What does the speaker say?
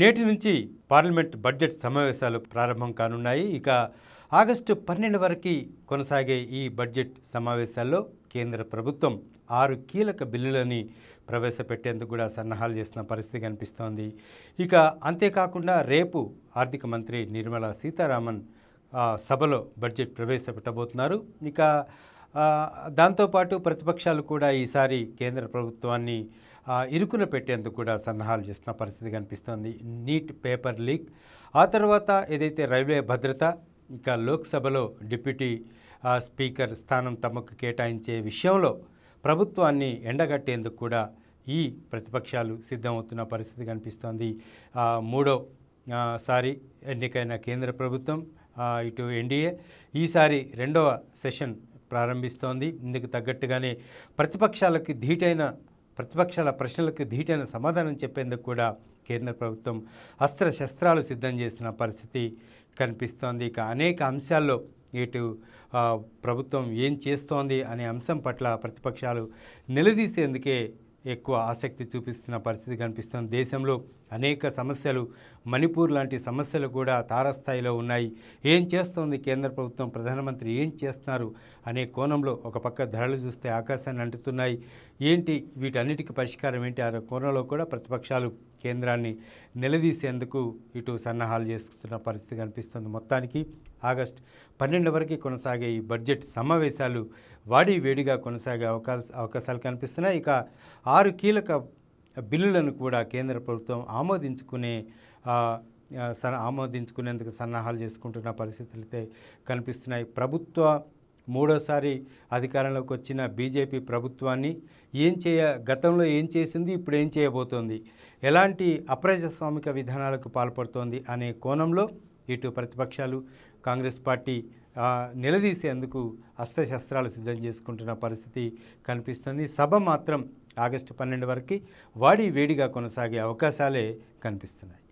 నేటి నుంచి parliament budget సమావేశాలు ప్రారంభం కానున్నాయి. ఇక ఆగస్టు పన్నెండు వరకు కొనసాగే ఈ బడ్జెట్ సమావేశాల్లో కేంద్ర ప్రభుత్వం ఆరు కీలక బిల్లులని ప్రవేశపెట్టేందుకు కూడా సన్నాహాలు చేస్తున్న పరిస్థితి కనిపిస్తోంది. ఇక అంతేకాకుండా రేపు ఆర్థిక మంత్రి నిర్మలా సీతారామన్ సభలో బడ్జెట్ ప్రవేశపెట్టబోతున్నారు. ఇక దాంతోపాటు ప్రతిపక్షాలు కూడా ఈసారి కేంద్ర ప్రభుత్వాన్ని ఇరుకున పెట్టేందుకు కూడా సన్నాహాలు చేస్తున్న పరిస్థితి కనిపిస్తోంది. NEET paper leak. ఆ తర్వాత ఏదైతే రైల్వే భద్రత ఇక లోక్సభలో డిప్యూటీ స్పీకర్ స్థానం తమకు కేటాయించే విషయంలో ప్రభుత్వాన్ని ఎండగట్టేందుకు కూడా ఈ ప్రతిపక్షాలు సిద్ధమవుతున్న పరిస్థితి కనిపిస్తోంది. మూడో సారి ఎన్నికైన కేంద్ర ప్రభుత్వం ఇటు ఎన్డీఏ ఈసారి రెండవ సెషన్ ప్రారంభిస్తోంది. ఇందుకు తగ్గట్టుగానే ప్రతిపక్షాలకి ధీటైన ప్రతిపక్షాల ప్రశ్నలకు ధీటైన సమాధానం చెప్పేందుకు కూడా కేంద్ర ప్రభుత్వం అస్త్ర శస్త్రాలు సిద్ధం చేసిన పరిస్థితి కనిపిస్తోంది. ఇక అనేక అంశాల్లో ఇటు ప్రభుత్వం ఏం చేస్తోంది అనే అంశం పట్ల ప్రతిపక్షాలు నిలదీసేందుకే ఎక్కువ ఆసక్తి చూపిస్తున్న పరిస్థితి కనిపిస్తుంది. దేశంలో అనేక సమస్యలు మణిపూర్ లాంటి సమస్యలు కూడా తారస్థాయిలో ఉన్నాయి. ఏం చేస్తోంది కేంద్ర ప్రభుత్వం? ప్రధానమంత్రి ఏం చేస్తున్నారు అనే కోణంలో ఒక పక్క ధరలు చూస్తే ఆకాశాన్ని అంటుతున్నాయి. ఏంటి? వీటన్నిటికీ పరిష్కారం ఏంటి? అనే కోణంలో కూడా ప్రతిపక్షాలు కేంద్రాన్ని నిలదీసేందుకు ఇటు సన్నాహాలు చేసుకున్న పరిస్థితి కనిపిస్తుంది. మొత్తానికి ఆగస్ట్ పన్నెండు వరకు కొనసాగే ఈ బడ్జెట్ సమావేశాలు వాడి వేడిగా కొనసాగే అవకాశ అవకాశాలు కనిపిస్తున్నాయి. ఇక ఆరు కీలక బిల్లులను కూడా కేంద్ర ప్రభుత్వం ఆమోదించుకునే ఆమోదించుకునేందుకు సన్నాహాలు చేసుకుంటున్న పరిస్థితులు అయితే కనిపిస్తున్నాయి. ప్రభుత్వ మూడోసారి అధికారంలోకి వచ్చిన బీజేపీ ప్రభుత్వాన్ని ఏం చేయ గతంలో ఏం చేసింది ఇప్పుడు ఏం చేయబోతోంది? ఎలాంటి అప్రజాస్వామిక విధానాలకు పాల్పడుతోంది అనే కోణంలో ఇటు ప్రతిపక్షాలు కాంగ్రెస్ పార్టీ నిలదీసేందుకు అస్త్రశస్త్రాలు సిద్ధం చేసుకుంటున్న పరిస్థితి కనిపిస్తుంది. సభ మాత్రం ఆగస్టు పన్నెండు వరకు వాడి వేడిగా కొనసాగే అవకాశాలే కనిపిస్తున్నాయి.